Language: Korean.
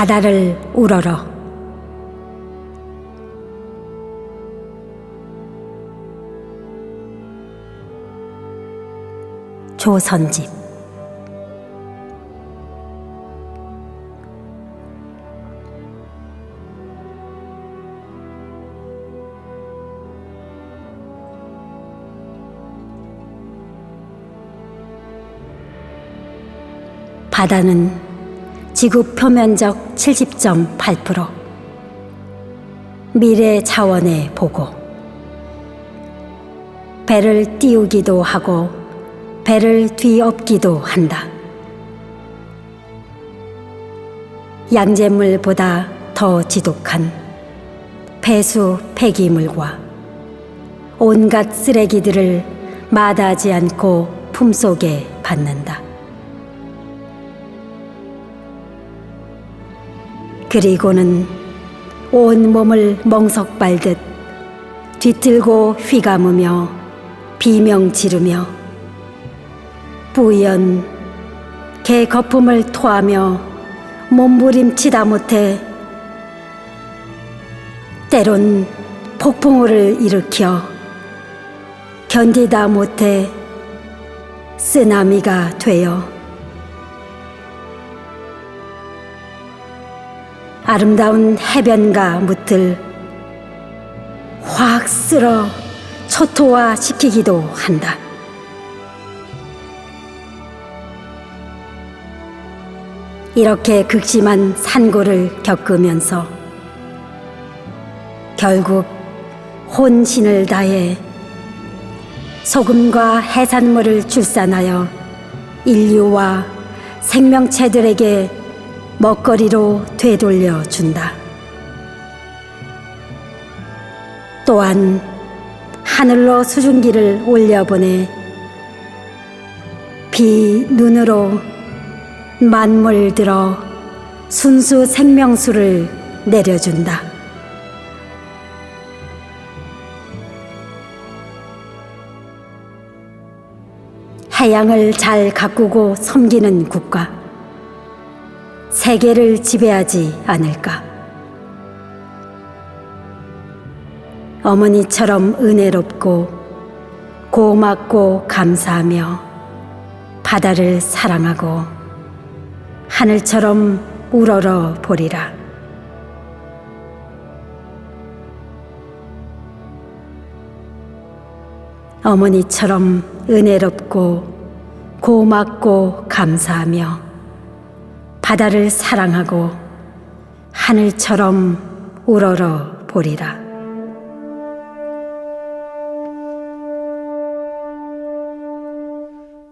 바다를 우러러. 조선집. 바다는 지구 표면적 70.8% 미래 차원의 보고 배를 띄우기도 하고 배를 뒤엎기도 한다. 양재물보다 더 지독한 폐수 폐기물과 온갖 쓰레기들을 마다하지 않고 품속에 받는다. 그리고는 온 몸을 멍석 빨듯 뒤틀고 휘감으며 비명 지르며 부연 개 거품을 토하며 몸부림치다 못해 때론 폭풍우를 일으켜 견디다 못해 쓰나미가 되어 아름다운 해변가 무틀 확 쓸어 초토화 시키기도 한다. 이렇게 극심한 산고를 겪으면서 결국 혼신을 다해 소금과 해산물을 출산하여 인류와 생명체들에게 먹거리로 되돌려 준다. 또한 하늘로 수증기를 올려보내 비 눈으로 만물 들어 순수 생명수를 내려준다. 해양을 잘 가꾸고 섬기는 국가. 세계를 지배하지 않을까? 어머니처럼 은혜롭고 고맙고 감사하며 바다를 사랑하고 하늘처럼 우러러 보리라. 어머니처럼 은혜롭고 고맙고 감사하며 바다를 사랑하고 하늘처럼 우러러 보리라.